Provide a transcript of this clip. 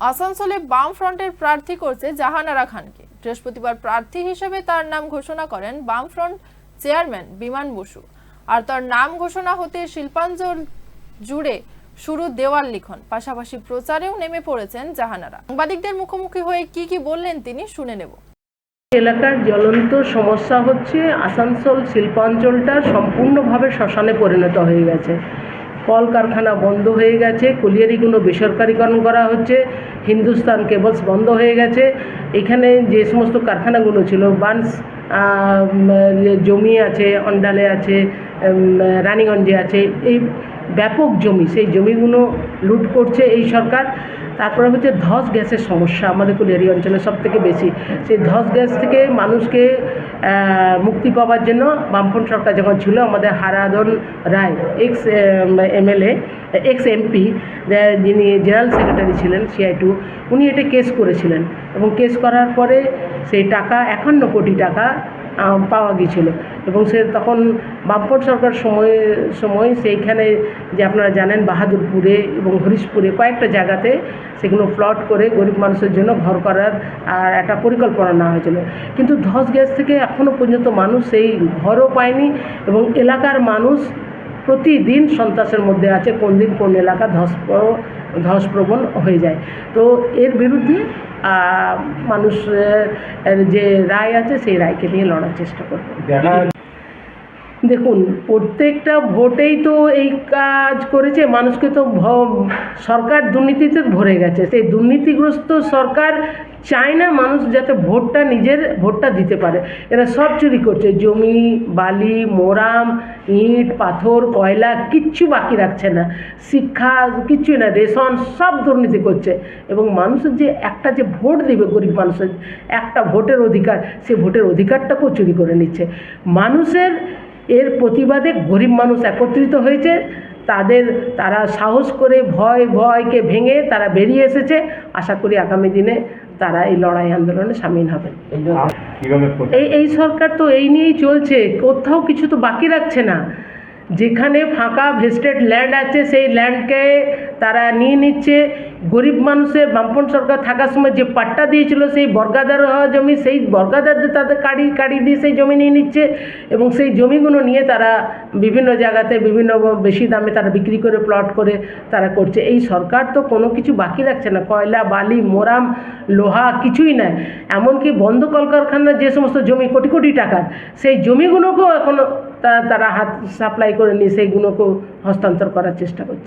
আসানসোলে বাম ফ্রন্টের প্রার্থী করছে জাহানারা খানকে। বৃহস্পতিবার প্রার্থী হিসেবে তার নাম ঘোষণা করেন বাম ফ্রন্ট চেয়ারম্যান বিমান বসু। আর তার নাম ঘোষণা হতে শিল্পাঞ্চল জুড়ে শুরু দেওয়াল লিখন। পাশাপাশি প্রচারেও নেমে পড়েছেন জাহানারা। সাংবাদিকদের মুখোমুখি হয়ে কি কি বললেন তিনি শুনে নেব। এলাকার জ্বলন্ত সমস্যা হচ্ছে আসানসোল শিল্পাঞ্চলটা সম্পূর্ণভাবে শ্মশানে পরিণত হয়ে গেছে। কলকারখানা বন্ধ হয়ে গেছে, কলিয়ারিগুলো বেসরকারিকরণ করা হচ্ছে, হিন্দুস্তান কেবলস বন্ধ হয়ে গেছে। এখানে যে সমস্ত কারখানাগুলো ছিল, বান্স জমি আছে, অন্ডালে আছে রানীগঞ্জে আছে, এই ব্যাপক জমি, সেই জমিগুলো লুট করছে এই সরকার। তারপরে হচ্ছে ধস গ্যাসের সমস্যা আমাদের কুলিয়ারি অঞ্চলে সব থেকে বেশি। সেই ধস গ্যাস থেকে মানুষকে মুক্তি পাওয়ার জন্য বামফ্রন্ট সরকার যখন ছিল, আমাদের Haradhan Roy ex MLA ex MP যিনি জেনারেল সেক্রেটারি ছিলেন সিআই টু উনি এটা কেস করেছিলেন। এবং কেস করার পরে সেই টাকা একান্ন কোটি টাকা পাওয়া গিয়েছিল। এবং সে তখন বামপট সরকার সময় সময় সেইখানে যে আপনারা জানেন বাহাদুরপুরে এবং হরিশপুরে কয়েকটা জায়গাতে সেগুলো প্লট করে গরিব মানুষের জন্য ঘর করার আর একটা পরিকল্পনা নেওয়া হয়েছিল। কিন্তু ধস গ্যাস থেকে এখনও পর্যন্ত মানুষ সেই ঘরও পায়নি এবং এলাকার মানুষ প্রতিদিন সন্ত্রাসের মধ্যে আছে কোন দিন কোন এলাকা ধস ধসপ্রবণ হয়ে যায়। তো এর বিরুদ্ধে মানুষ মানুষের যে রায় আছে, সেই রায়কে নিয়ে লড়ার চেষ্টা করব। দেখুন, প্রত্যেকটা ভোটেই তো এই কাজ করেছে, মানুষকে তো সরকার দুর্নীতিতে ভরে গেছে। সেই দুর্নীতিগ্রস্ত সরকার চায় না মানুষ যাতে ভোটটা নিজের, ভোটটা দিতে পারে। এরা সব চুরি করছে, জমি, বালি, মোরাম, ইট, পাথর, কয়লা, কিচ্ছু বাকি রাখছে না। শিক্ষা কিচ্ছুই না, রেশন, সব দুর্নীতি করছে। এবং মানুষের যে একটা যে ভোট দেবে গরিব মানুষের, একটা ভোটের অধিকার, সে ভোটের অধিকারটাকেও চুরি করে নিচ্ছে। মানুষের এর প্রতিবাদে গরিব মানুষ একত্রিত হয়েছে। তাদের তারা সাহস করে ভয় ভয়কে ভেঙে তারা বেরিয়ে এসেছে। আশা করি আগামী দিনে তারা এই লড়াই আন্দোলনে সামিল হবেন এই এই সরকার তো এই নিয়েই চলছে। কোথাও কিছু তো বাকি রাখছে না। যেখানে ফাঁকা ভেস্টেড ল্যান্ড আছে, সেই ল্যান্ডকে তারা নিয়ে নিচ্ছে। গরিব মানুষের বামপন সরকার থাকার সময় যে পাট্টা দিয়েছিল, সেই বর্গাদার হওয়া জমি, সেই বর্গাদার তাদের কাড়ি কাড়ি দিয়ে সেই জমি নিয়ে নিচ্ছে এবং সেই জমিগুলো নিয়ে তারা বিভিন্ন জায়গাতে বিভিন্ন বেশি দামে তারা বিক্রি করে, প্লট করে তারা করছে। এই সরকার তো কোনো কিছু বাকি রাখছে না। কয়লা, বালি, মোরাম লোহা কিছুই নাই। এমনকি বন্ধ কলকারখানার যে সমস্ত জমি, কোটি কোটি টাকার, সেই জমিগুলোকেও এখনও তারা হাত সাপ্লাই করে নিয়ে সেইগুলোকেও হস্তান্তর করার চেষ্টা করছে।